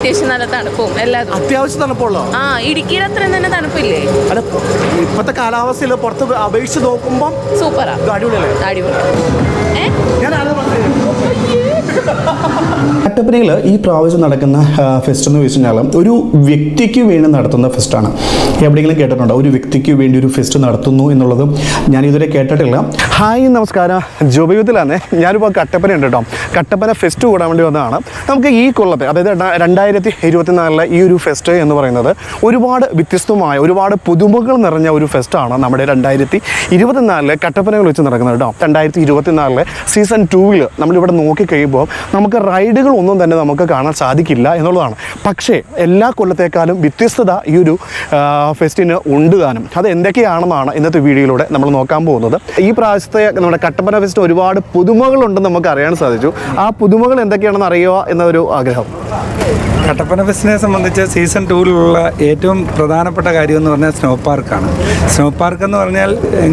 അത്യാവശ്യം നല്ല തണുപ്പും എല്ലാതും. അത്യാവശ്യം തണുപ്പുള്ളോ ആ ഇടുക്കിയിൽ അത്രയും തന്നെ തണുപ്പില്ലേ? അല്ല ഇപ്പത്തെ കാലാവസ്ഥയിൽ പുറത്ത് അപേക്ഷിച്ച് നോക്കുമ്പോൾ സൂപ്പറാ. ഇത് അടിപൊളിയല്ലേ? അടിപൊളി. ഏ? ഞാൻ അത് കട്ടപ്പനയിൽ ഈ പ്രാവശ്യം നടക്കുന്ന ഫെസ്റ്റ് എന്ന് വെച്ച് കഴിഞ്ഞാൽ ഒരു വ്യക്തിക്ക് വേണ്ടി നടത്തുന്ന ഫെസ്റ്റാണ് എവിടെയെങ്കിലും കേട്ടിട്ടുണ്ടോ? ഒരു വ്യക്തിക്ക് വേണ്ടി ഒരു ഫെസ്റ്റ് നടത്തുന്നു എന്നുള്ളത് ഞാൻ ഇതുവരെ കേട്ടിട്ടില്ല. ഹായ് നമസ്കാരം. ജോബയുദ്ധത്തിലാണ് ഞാനിപ്പോൾ കട്ടപ്പന ഉണ്ട് കേട്ടോ. കട്ടപ്പന ഫെസ്റ്റ് കൂടാൻ വേണ്ടി വന്നതാണ്. നമുക്ക് ഈ കൊല്ലത്തെ അതായത് രണ്ടാ- രണ്ടായിരത്തി ഇരുപത്തിനാലിലെ ഈ ഒരു ഫെസ്റ്റ് എന്ന് പറയുന്നത് ഒരുപാട് വ്യത്യസ്തമായ ഒരുപാട് പുതുമകൾ നിറഞ്ഞ ഒരു ഫെസ്റ്റാണ് നമ്മുടെ രണ്ടായിരത്തി ഇരുപത്തിനാലിലെ കട്ടപ്പനകൾ വെച്ച് നടക്കുന്നത് കേട്ടോ. രണ്ടായിരത്തി ഇരുപത്തിനാലിലെ സീസൺ ടൂവിൽ നമ്മളിവിടെ നോക്കിക്കഴിയുമ്പോൾ നമുക്ക് റൈഡുകൾ ഒന്നും തന്നെ നമുക്ക് കാണാൻ സാധിക്കില്ല എന്നുള്ളതാണ്. പക്ഷേ എല്ലാ കൊല്ലത്തേക്കാളും വ്യത്യസ്തത ഈ ഒരു ഫെസ്റ്റിന് ഉണ്ട് താനും. അത് എന്തൊക്കെയാണെന്നാണ് ഇന്നത്തെ വീഡിയോയിലൂടെ നമ്മൾ നോക്കാൻ പോകുന്നത്. ഈ പ്രാവശ്യത്തെ നമ്മുടെ കട്ടപ്പന ഫെസ്റ്റ് ഒരുപാട് പുതുമകളുണ്ടെന്ന് നമുക്ക് അറിയാൻ സാധിച്ചു. ആ പുതുമകൾ എന്തൊക്കെയാണെന്ന് അറിയുക എന്നൊരു ആഗ്രഹം. കട്ടപ്പന ഫെസ്റ്റിനെ സംബന്ധിച്ച് സീസൺ ടൂവിലുള്ള ഏറ്റവും പ്രധാനപ്പെട്ട കാര്യം എന്ന് പറഞ്ഞാൽ സ്നോ പാർക്കാണ് സ്നോ പാർക്ക് എന്ന് പറഞ്ഞാൽ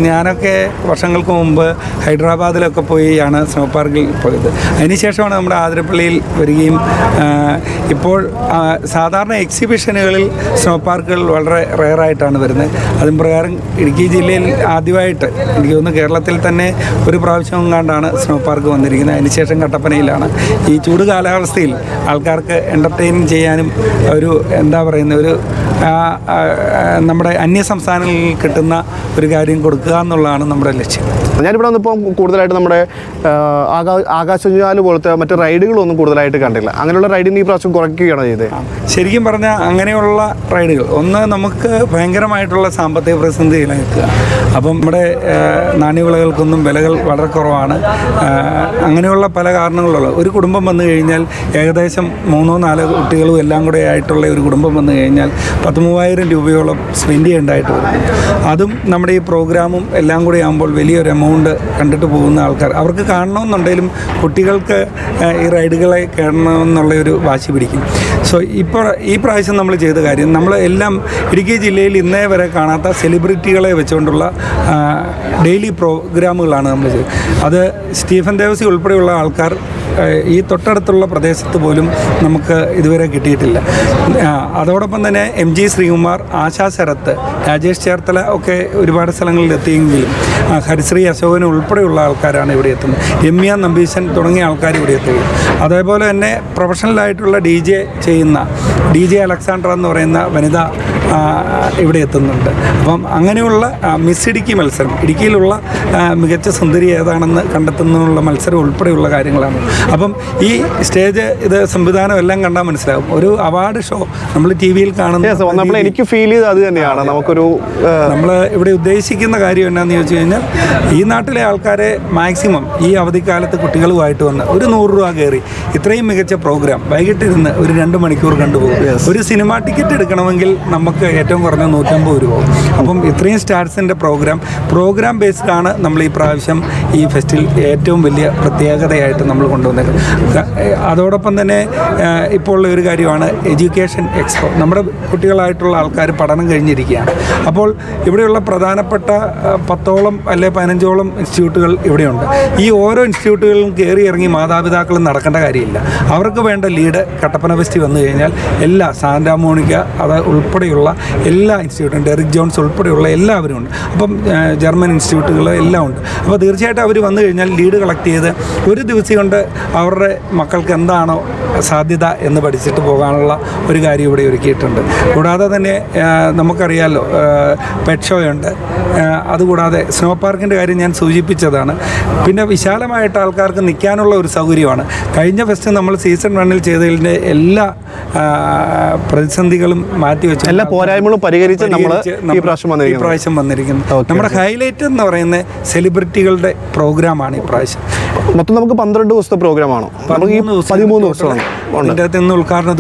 ഞാനൊക്കെ വർഷങ്ങൾക്ക് മുമ്പ് ഹൈദരാബാദിലൊക്കെ പോയിയാണ് സ്നോ പാർക്കിൽ പോയത്. അതിനുശേഷമാണ് നമ്മുടെ ആതിരപ്പള്ളിയിൽ വരികയും ഇപ്പോൾ സാധാരണ എക്സിബിഷനുകളിൽ സ്നോ പാർക്കുകൾ വളരെ റെയറായിട്ടാണ് വരുന്നത്. അതും പ്രകാരം ഇടുക്കി ജില്ലയിൽ ആദ്യമായിട്ട് എനിക്ക് തോന്നുന്നു കേരളത്തിൽ തന്നെ ഒരു പ്രാവശ്യം കണ്ടാണ് സ്നോ പാർക്ക് വന്നിരിക്കുന്നത്. അതിനുശേഷം കട്ടപ്പനയിലാണ്. ഈ ചൂട് കാലാവസ്ഥയിൽ ആൾക്കാർക്ക് എന്റർടൈൻ ചെയ്യാനും ഒരു എന്താ പറയുന്ന ഒരു നമ്മുടെ അന്യ സംസ്ഥാനങ്ങളിൽ കിട്ടുന്ന ഒരു കാര്യം കൊടുക്കുക എന്നുള്ളതാണ് നമ്മുടെ ലക്ഷ്യം. ഞാനിവിടെ വന്നപ്പോൾ കൂടുതലായിട്ട് നമ്മുടെ ആകാ ആകാശജാൽ പോലത്തെ മറ്റ് റൈഡുകളൊന്നും കൂടുതലായിട്ട് കണ്ടില്ല. അങ്ങനെയുള്ള റൈഡിന് ഈ പ്രാവശ്യം കുറയ്ക്കുകയാണ് ചെയ്തത് ശരിക്കും പറഞ്ഞാൽ അങ്ങനെയുള്ള റൈഡുകൾ. ഒന്ന് നമുക്ക് ഭയങ്കരമായിട്ടുള്ള സാമ്പത്തിക പ്രതിസന്ധിയിൽ നിൽക്കുക അപ്പം നമ്മുടെ നാണ്യവിളകൾക്കൊന്നും വിലകൾ വളരെ കുറവാണ്. അങ്ങനെയുള്ള പല കാരണങ്ങളുള്ള ഒരു കുടുംബം വന്നു കഴിഞ്ഞാൽ ഏകദേശം മൂന്നോ നാലോ കുട്ടികളും എല്ലാം കൂടെ ആയിട്ടുള്ള ഒരു കുടുംബം വന്നു കഴിഞ്ഞാൽ പത്ത് മൂവായിരം രൂപയോളം സ്പെൻഡ് ചെയ്യേണ്ടതായിട്ട് വരും. അതും നമ്മുടെ ഈ പ്രോഗ്രാമും എല്ലാം കൂടി ആകുമ്പോൾ വലിയൊരു എമൗണ്ട് കണ്ടിട്ട് പോകുന്ന ആൾക്കാർ. അവർക്ക് കാണണമെന്നുണ്ടെങ്കിലും കുട്ടികൾക്ക് ഈ റൈഡുകളെ കാണണമെന്നുള്ള ഒരു വാശി പിടിക്കും. സോ ഇപ്പോൾ ഈ പ്രാവശ്യം നമ്മൾ ചെയ്ത കാര്യം നമ്മൾ എല്ലാം ഇടുക്കി ജില്ലയിൽ ഇന്നേ വരെ കാണാത്ത സെലിബ്രിറ്റികളെ വെച്ചുകൊണ്ടുള്ള ഡെയിലി പ്രോഗ്രാമുകളാണ് നമ്മൾ ചെയ്തത്. അത് സ്റ്റീഫൻ ദേവസി ഉൾപ്പെടെയുള്ള ആൾക്കാർ ഈ തൊട്ടടുത്തുള്ള പ്രദേശത്ത് പോലും നമുക്ക് ഇതുവരെ കിട്ടിയിട്ടില്ല. അതോടൊപ്പം തന്നെ എം ജി ശ്രീകുമാർ ആശാ ശരത്ത് രാജേഷ് ചേർത്തല ഒക്കെ ഒരുപാട് സ്ഥലങ്ങളിൽ എത്തിയെങ്കിലും ഹരിശ്രീ അശോകൻ ഉൾപ്പെടെയുള്ള ആൾക്കാരാണ് ഇവിടെ എത്തുന്നത്. രമ്യ നമ്പീശൻ തുടങ്ങിയ ആൾക്കാർ ഇവിടെ എത്തുകയും. അതേപോലെ തന്നെ പ്രൊഫഷണലായിട്ടുള്ള ഡി ജെ ചെയ്യുന്ന ഡി ജെ അലക്സാണ്ടർ എന്ന് പറയുന്ന വനിത ഇവിടെ എത്തുന്നുണ്ട്. അപ്പം അങ്ങനെയുള്ള മിസ് ഇടുക്കി മത്സരം ഇടുക്കിയിലുള്ള മികച്ച സുന്ദരി ഏതാണെന്ന് കണ്ടെത്തുന്നതിനുള്ള മത്സരം ഉൾപ്പെടെയുള്ള കാര്യങ്ങളാണ്. അപ്പം ഈ സ്റ്റേജ് ഇത് സംവിധാനം എല്ലാം കണ്ടാൽ മനസ്സിലാകും ഒരു അവാർഡ് ഷോ നമ്മൾ ടി വിയിൽ കാണുന്ന നമ്മൾ എനിക്ക് ഫീൽ ചെയ്ത് അത് തന്നെയാണ്. നമുക്കൊരു ആ, നമ്മൾ ഇവിടെ ഉദ്ദേശിക്കുന്ന കാര്യം എന്നാന്ന് ചോദിച്ചു കഴിഞ്ഞാൽ ഈ നാട്ടിലെ ആൾക്കാരെ മാക്സിമം ഈ അവധിക്കാലത്ത് കുട്ടികളുമായിട്ട് വന്ന് ഒരു നൂറ് രൂപ കയറി ഇത്രയും മികച്ച പ്രോഗ്രാം വൈകിട്ടിരുന്ന് ഒരു രണ്ട് മണിക്കൂർ കണ്ടുപോകും ഒരു സിനിമ ടിക്കറ്റ് എടുക്കണമെങ്കിൽ നമുക്ക് ഏറ്റവും കുറഞ്ഞ നൂറ്റമ്പത് രൂപ അപ്പം ഇത്രയും സ്റ്റാർസിന്റെ പ്രോഗ്രാം പ്രോഗ്രാം ബേസ്ഡ് ആണ് നമ്മൾ ഈ പ്രാവശ്യം ഈ ഫെസ്റ്റിൽ ഏറ്റവും വലിയ പ്രത്യേകതയായിട്ട് നമ്മൾ കൊണ്ടുവന്നേക്കുന്നത് അതോടൊപ്പം തന്നെ ഇപ്പോൾ ഉള്ള ഒരു കാര്യമാണ് എഡ്യൂക്കേഷൻ എക്സ്പോ. നമ്മുടെ കുട്ടികളായിട്ടുള്ള ആൾക്കാർ പഠനം കഴിഞ്ഞിരിക്കുകയാണ്. അപ്പോൾ ഇവിടെയുള്ള പ്രധാനപ്പെട്ട പത്തോളം അല്ലെ പതിനഞ്ചോളം ഇൻസ്റ്റിറ്റ്യൂട്ടുകൾ ഇവിടെയുണ്ട്. ഈ ഓരോ ഇൻസ്റ്റിറ്റ്യൂട്ടുകളിലും കയറി ഇറങ്ങി മാതാപിതാക്കളും നടക്കേണ്ട കാര്യമില്ല. അവർക്ക് വേണ്ട ലീഡ് കട്ടപ്പന ഫെസ്റ്റി വന്നു കഴിഞ്ഞാൽ എല്ലാ സാന്റാമോണിക്ക അത് ഉൾപ്പെടെയുള്ള എല്ലാ ഇൻസ്റ്റിറ്റ്യൂട്ടും ഡെറിക് ജോൺസ് ഉൾപ്പെടെയുള്ള എല്ലാവരും ഉണ്ട്. അപ്പം ജർമ്മൻ ഇൻസ്റ്റിറ്റ്യൂട്ടുകൾ എല്ലാം ഉണ്ട്. അപ്പോൾ തീർച്ചയായിട്ടും അവർ വന്നു കഴിഞ്ഞാൽ ലീഡ് കളക്ട് ചെയ്ത് ഒരു ദിവസം കൊണ്ട് അവരുടെ മക്കൾക്ക് എന്താണോ സാധ്യത എന്ന് പഠിച്ചിട്ട് പോകാനുള്ള ഒരു കാര്യം ഇവിടെ ഒരുക്കിയിട്ടുണ്ട്. കൂടാതെ തന്നെ നമുക്കറിയാമല്ലോ പെറ്റ് ഷോ ഉണ്ട്. ആ, അതുകൂടാതെ സ്നോ പാർക്കിന്റെ കാര്യം ഞാൻ സൂചിപ്പിച്ചതാണ്. പിന്നെ വിശാലമായിട്ട് ആൾക്കാർക്ക് നിൽക്കാനുള്ള ഒരു സൗകര്യമാണ്. കഴിഞ്ഞ ഫെസ്റ്റ് നമ്മൾ സീസൺ വണ്ണിൽ ചെയ്തതിന്റെ എല്ലാ പ്രതിസന്ധികളും മാറ്റിവെച്ചു എല്ലാ പോരായ്മകളും പരിഹരിച്ച് നമ്മൾ ഈ പ്രാവശ്യം വന്നിരിക്കുന്നു. നമ്മുടെ ഹൈലൈറ്റ് എന്ന് പറയുന്ന സെലിബ്രിറ്റികളുടെ പ്രോഗ്രാമാണ് ഈ പ്രാവശ്യം. മൊത്തം നമുക്ക് പന്ത്രണ്ട് ദിവസത്തെ പ്രോഗ്രാമാണ് പതിമൂന്ന് ദിവസമാണ്. ഉണ്ട്.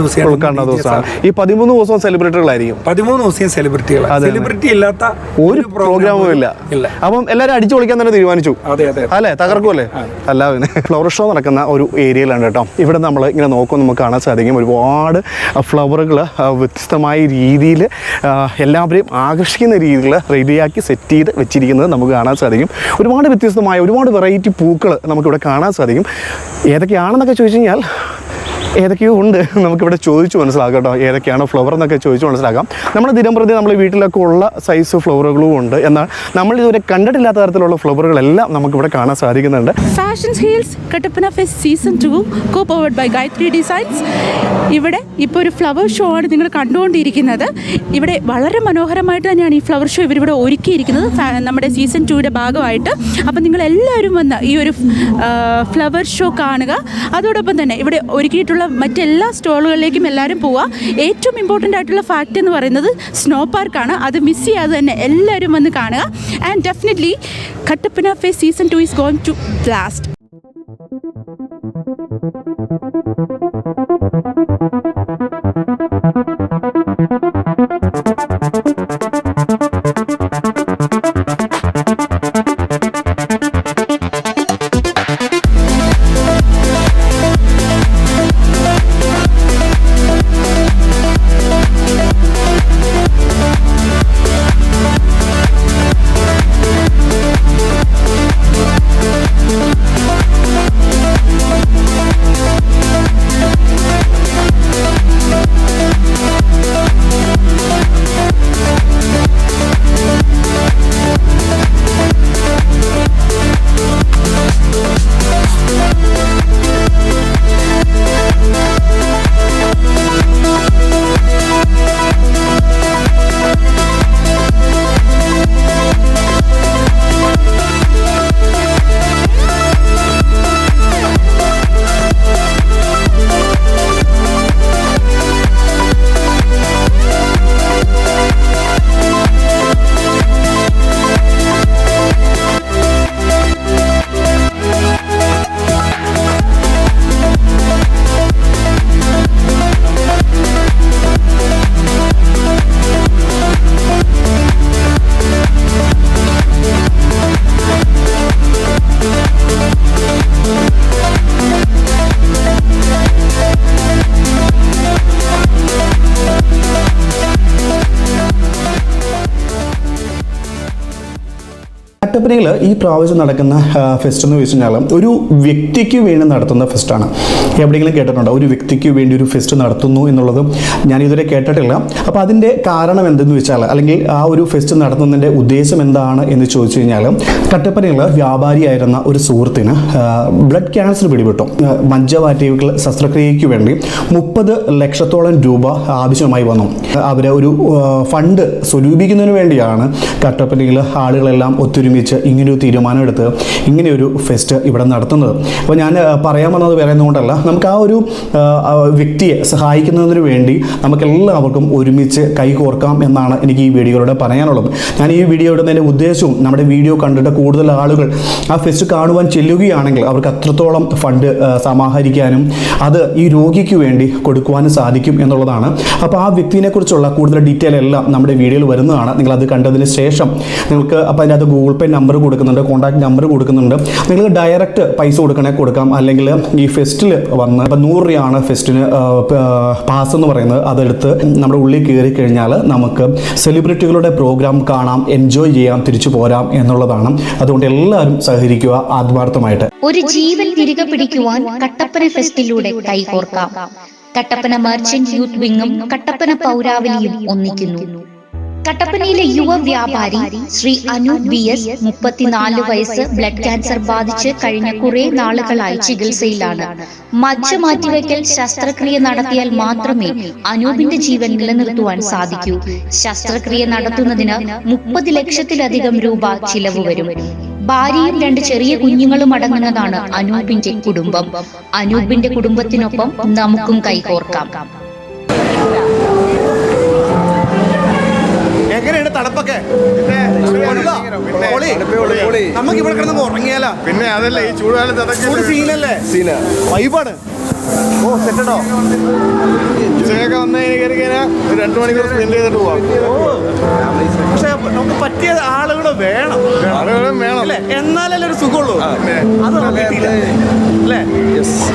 ദിവസം ഉദ്ഘാടന ദിവസമാണ്. ഈ പതിമൂന്ന് ദിവസവും സെലിബ്രിറ്റികളായിരിക്കും. പതിമൂന്ന് ദിവസം സെലിബ്രിറ്റികൾ. സെലിബ്രിറ്റി ഇല്ലാത്ത ഒരു പ്രോഗ്രാമും ഇല്ല. അപ്പം എല്ലാവരും അടിച്ചു പൊളിക്കാൻ തന്നെ തീരുമാനിച്ചു. അല്ലെ? തകർക്കുമല്ലേ അല്ല പിന്നെ ഫ്ലവർ ഷോ നടക്കുന്ന ഒരു ഏരിയയിലാണ് കേട്ടോ. ഇവിടെ നമ്മൾ ഇങ്ങനെ നോക്കുമ്പോൾ നമുക്ക് കാണാൻ സാധിക്കും. ഒരുപാട് ഫ്ലവറുകൾ വ്യത്യസ്തമായ രീതിയിൽ എല്ലാവരെയും ആകർഷിക്കുന്ന രീതിയിൽ റെഡിയാക്കി സെറ്റ് ചെയ്ത് വെച്ചിരിക്കുന്നത് നമുക്ക് കാണാൻ സാധിക്കും. ഒരുപാട് വ്യത്യസ്തമായ ഒരുപാട് വെറൈറ്റി പൂക്കൾ നമുക്കിവിടെ കാണാൻ സാധിക്കും. ഏതൊക്കെയാണെന്നൊക്കെ ചോദിച്ചു കഴിഞ്ഞാൽ ഏതൊക്കെയോ ഉണ്ട്. നമുക്കിവിടെ ചോദിച്ചു മനസ്സിലാക്കാം കേട്ടോ. ഏതൊക്കെയാണ് ഫ്ലവർ എന്നൊക്കെ ചോദിച്ചു മനസ്സിലാക്കാം. നമ്മൾ ദിനംപ്രതി നമ്മൾ വീട്ടിലൊക്കെ ഉള്ള സൈസ് ഫ്ലവറുകളും ഉണ്ട്. എന്നാൽ നമ്മൾ ഇതുവരെ കണ്ടിട്ടില്ലാത്ത തരത്തിലുള്ള ഫ്ലവറുകളെല്ലാം നമുക്കിവിടെ കാണാൻ സാധിക്കുന്നുണ്ട്. Fashion heels Kattappana fest season two co powered by Gayathri designs ഇവിടെ ഇപ്പോൾ ഒരു ഫ്ലവർ ഷോ ആണ് നിങ്ങൾ കണ്ടുകൊണ്ടിരിക്കുന്നത്. ഇവിടെ വളരെ മനോഹരമായിട്ട് തന്നെയാണ് ഈ ഫ്ലവർ ഷോ ഇവരിവിടെ ഒരുക്കിയിരിക്കുന്നത്. നമ്മുടെ സീസൺ ടുയുടെ ഭാഗമായിട്ട്. അപ്പം നിങ്ങൾ എല്ലാവരും വന്ന് ഈ ഒരു ഫ്ലവർ ഷോ കാണുക. അതോടൊപ്പം തന്നെ ഇവിടെ ഒരുക്കിയിട്ടുള്ള മറ്റെല്ലാ സ്റ്റോളുകളിലേക്കും എല്ലാവരും പോവുക ഏറ്റവും ഇമ്പോർട്ടന്റ് ആയിട്ടുള്ള ഫാക്റ്റ് എന്ന് പറയുന്നത് സ്നോ പാർക്കാണ് അത് മിസ് ചെയ്യാതെ തന്നെ എല്ലാവരും വന്ന് കാണുക. ആൻഡ് ഡെഫിനറ്റ്ലി കട്ടപ്പന ഫേ season two is going to last കട്ടപ്പനയിൽ ഈ പ്രാവശ്യം നടക്കുന്ന ഫെസ്റ്റ് എന്ന് വെച്ച് കഴിഞ്ഞാൽ ഒരു വ്യക്തിക്ക് വേണ്ടി നടത്തുന്ന ഫെസ്റ്റാണ് എവിടെയെങ്കിലും കേട്ടിട്ടുണ്ടോ? ഒരു വ്യക്തിക്ക് വേണ്ടി ഒരു ഫെസ്റ്റ് നടത്തുന്നു എന്നുള്ളത് ഞാൻ ഇതുവരെ കേട്ടിട്ടില്ല. അപ്പോൾ അതിന്റെ കാരണം എന്തെന്ന് വെച്ചാൽ അല്ലെങ്കിൽ ആ ഒരു ഫെസ്റ്റ് നടത്തുന്നതിന്റെ ഉദ്ദേശം എന്താണ് എന്ന് ചോദിച്ചു കഴിഞ്ഞാൽ കട്ടപ്പനയിൽ വ്യാപാരിയായിരുന്ന ഒരു സുഹൃത്തിന് ബ്ലഡ് ക്യാൻസർ പിടിപെട്ടു. ആ, മജ്ജവാറ്റികൾ ശസ്ത്രക്രിയയ്ക്ക് വേണ്ടി മുപ്പത് ലക്ഷത്തോളം രൂപ ആവശ്യമായി വന്നു. അവരെ ഒരു ഫണ്ട് സ്വരൂപിക്കുന്നതിന് വേണ്ടിയാണ് കട്ടപ്പനയിൽ ആളുകളെല്ലാം ഒത്തൊരുമിച്ച് ഇങ്ങനൊരു തീരുമാനം എടുത്ത് ഇങ്ങനെയൊരു ഫെസ്റ്റ് ഇവിടെ നടത്തുന്നത്. അപ്പോൾ ഞാൻ പറയാൻ വന്നത് പറയുന്നതുകൊണ്ടല്ല നമുക്ക് ആ ഒരു വ്യക്തിയെ സഹായിക്കുന്നതിന് വേണ്ടി നമുക്ക് എല്ലാവർക്കും ഒരുമിച്ച് കൈകോർക്കാം എന്നാണ് എനിക്ക് ഈ വീഡിയോയിലൂടെ പറയാനുള്ളത്. ഞാൻ ഈ വീഡിയോ ഇടുന്നതിന്റെ ഉദ്ദേശവും നമ്മുടെ വീഡിയോ കണ്ടിട്ട് കൂടുതൽ ആളുകൾ ആ ഫെസ്റ്റ് കാണുവാൻ ചെല്ലുകയാണെങ്കിൽ അവർക്ക് അത്രത്തോളം ഫണ്ട് സമാഹരിക്കാനും അത് ഈ രോഗിക്ക് വേണ്ടി കൊടുക്കുവാനും സാധിക്കും എന്നുള്ളതാണ്. അപ്പോൾ ആ വ്യക്തിനെ കുറിച്ചുള്ള കൂടുതൽ ഡീറ്റെയിൽ എല്ലാം നമ്മുടെ വീഡിയോയിൽ വരുന്നതാണ്. നിങ്ങൾ അത് കണ്ടതിന് ശേഷം നിങ്ങൾക്ക് അപ്പോൾ അത് ഗൂഗിൾ പേ നമ്പർ കൊടുക്കുന്നുണ്ട് കോൺടാക്ട് നമ്പർ കൊടുക്കുന്നുണ്ട്. നിങ്ങൾക്ക് ഡയറക്റ്റ് പൈസ കൊടുക്കണേ കൊടുക്കാം. അല്ലെങ്കിൽ ഈ ഫെസ്റ്റിൽ വന്ന് ഇപ്പം നൂറ് രൂപയാണ് ഫെസ്റ്റിന് പാസ് എന്ന് പറയുന്നത്. അതെടുത്ത് നമ്മുടെ ഉള്ളിൽ കയറി കഴിഞ്ഞാൽ നമുക്ക് സെലിബ്രിറ്റികളുടെ പ്രോഗ്രാം കാണാം എൻജോയ് ചെയ്യാം തിരിച്ചു പോരാം എന്നുള്ളതാണ്. അതുകൊണ്ട് എല്ലാവരും സഹകരിക്കുക ആത്മാർത്ഥമായിട്ട്. ഒരു ജീവൻ തിരികെ പിടിക്കുവാൻ കട്ടപ്പന ഫെസ്റ്റിലൂടെ കൈകോർക്കാം. കട്ടപ്പന മർച്ചന്റ് യൂത്ത് വിങ്ങും കട്ടപ്പന പൗരാവലിയും ഒന്നിക്കുന്നു. കട്ടപ്പനയിലെ യുവ വ്യാപാരി ശ്രീ അനു ബി എസ് മുപ്പത്തിനാല് വയസ്സ് ബ്ലഡ് ക്യാൻസർ ബാധിച്ച് കഴിഞ്ഞ കുറെ നാളുകളായി ചികിത്സയിലാണ്. മജ്ജ മാറ്റിവെക്കൽ ശസ്ത്രക്രിയ നടത്തിയാൽ മാത്രമേ അനൂപിന്റെ ജീവൻ നിലനിർത്തുവാൻ സാധിക്കൂ. ശസ്ത്രക്രിയ നടത്തുന്നതിന് മുപ്പത് ലക്ഷത്തിലധികം രൂപ ചിലവ് വരും. ഭാര്യയും രണ്ട് ചെറിയ കുഞ്ഞുങ്ങളും അടങ്ങുന്നതാണ് അനൂപിന്റെ കുടുംബം. അനൂപിന്റെ കുടുംബത്തിനൊപ്പം നമുക്കും കൈകോർക്കാം. തണുപ്പൊക്കെ. നമുക്ക് ഇവിടെ കിടന്ന് ഉറങ്ങിയാലോ. പിന്നെ അതല്ലേ ഈ ചൂടുകാലത്ത് ചൂട് സീനല്ലേ സീന വൈബാണ് ഓ സെറ്റോ ഉച്ചയൊക്കെ വന്നു കഴിഞ്ഞാൽ ഒരു രണ്ട് മണിക്കൂർ സ്പെൻഡ് ചെയ്തിട്ട് പോവാം. പക്ഷെ നമുക്ക് പറ്റിയ ആളുകൾ വേണം. വേണം. അല്ലേ? എന്നാലല്ലേ ഒരു സുഖമുള്ളൂ. അത്. കിട്ടിയില്ല അല്ലേ?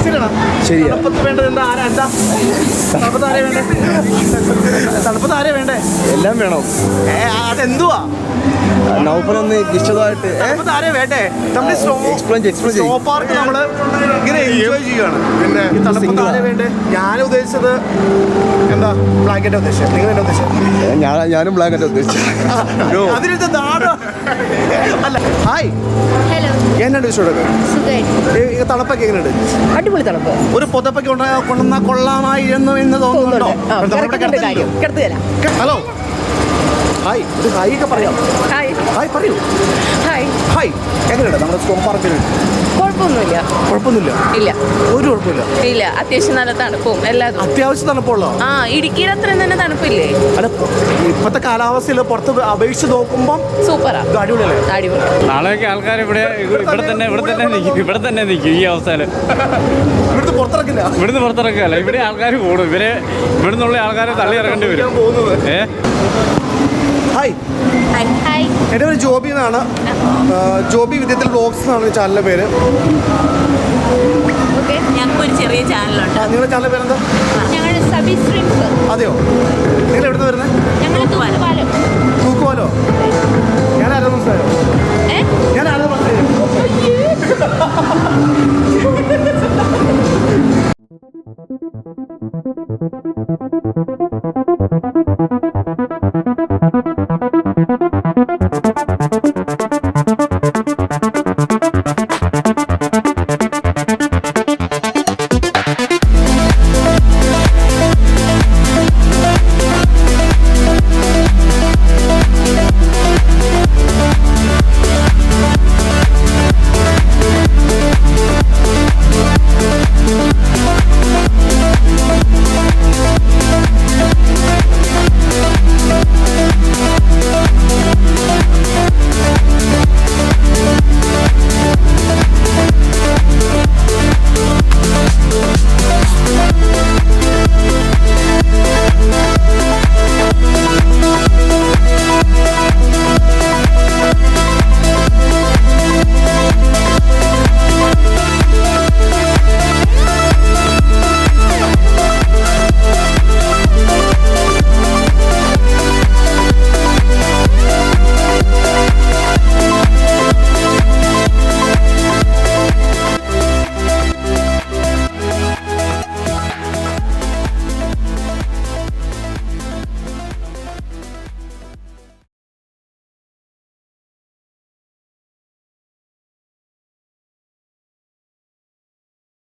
ശരിയാണോ? ശരിയാ. തണുപ്പത്ത് വേണ്ടത് എന്താ? ആരാ? എന്താ? തണുപ്പത്ത് ആരെ വേണ്ടേ? തണുപ്പത്ത് വേണ്ടേ? എല്ലാം വേണം? അതെന്തുവാ? നൗഫലൊന്ന് വിശദമായിട്ട് വേണ്ടേ? നമ്മൾ സ്നോ പാർക്ക് നമ്മൾ ഇങ്ങനെ എൻജോയ് ചെയ്യുകയാണ് പിന്നെ തണുപ്പത്ത് വേണ്ടേ? ഞാൻ ഉദ്ദേശിച്ചത് എന്താ? ബ്ലാങ്കറ്റ് ഉദ്ദേശിച്ചത്? നിങ്ങൾ എന്നാ ഉദ്ദേശിച്ചത്? ഞാൻ ഞാനും ബ്ലാക്ക് ഉദ്ദേശിച്ചു ഉദ്ദേശിച്ചത്. നാടോ? അല്ല ഹായ്. ഹലോ എന്നുണ്ട് തണുപ്പൊക്കെ എങ്ങനെയുണ്ട്? അടിപൊളി തണുപ്പ്. ഒരു പുതപ്പൊക്കെ കൊണ്ട കൊണ്ടുവന്ന കൊള്ളാമായിരുന്നു എന്ന് തോന്നുന്നുണ്ടോ? ഹലോ. ഹായ് ഇത് ഹായ് ഒക്കെ പറയാം. ഹായ് ഹായ് പറയൂ. ഹായ് ഹായ് എങ്ങനെയുണ്ട്? നമ്മുടെ സ്കോം പാർക്കിൽ കുഴപ്പമൊന്നുമില്ല. കുഴപ്പമൊന്നുമില്ല? ഇല്ല. ഒരു കുഴപ്പമില്ല. ഇല്ല. അത്യാവശ്യം നല്ല തണുപ്പും എല്ലാതും. അത്യാവശ്യം തണുപ്പുള്ളോ. ആ ഇടുക്കിയുടെ അത്രയും തന്നെ തണുപ്പില്ലേ? അല്ല ഇപ്പോഴത്തെ കാലാവസ്ഥയിൽ പുറത്ത് അപേക്ഷിച്ച് നോക്കുമ്പോൾ സൂപ്പറാ. അടിപൊളിയല്ലേ? അടിപൊളി. നാളെയൊക്കെ ആൾക്കാർ ഇവിടെ ഇവിടെ തന്നെ ഇവിടെ തന്നെ നിൽക്കും ഇവിടെ തന്നെ നിൽക്കും ഈ അവസ്ഥയിൽ ഇവിടുന്ന് പുറത്തിറക്കില്ല. ഇവിടുന്ന് പുറത്തിറക്കില്ല ഇവിടെ ആൾക്കാർ കൂടും. ഇവരെ ഇവിടുന്നുള്ള ആൾക്കാരെ തള്ളി ഇറക്കേണ്ടി വരും. ഏ? ഹായ് എന്റെ പേര് ജോബി എന്നാണ്. ജോബി വിദ്യത്തിൽ ബ്ലോഗ്സ് എന്നാണ് ചാനലിന്റെ പേര്. ഓക്കെ ഞങ്ങൾക്ക് ഒരു ചെറിയ ചാനലുണ്ട് ആ, നിങ്ങളുടെ ചാനലിന്റെ പേരെന്താ? ഞങ്ങൾ സബി സ്ട്രീംസ് അതെയോ? നിങ്ങൾ എവിടെ നിന്ന് വരുന്നത് ഞങ്ങൾ തൂക്കുപാലം? തൂക്കുവാലോ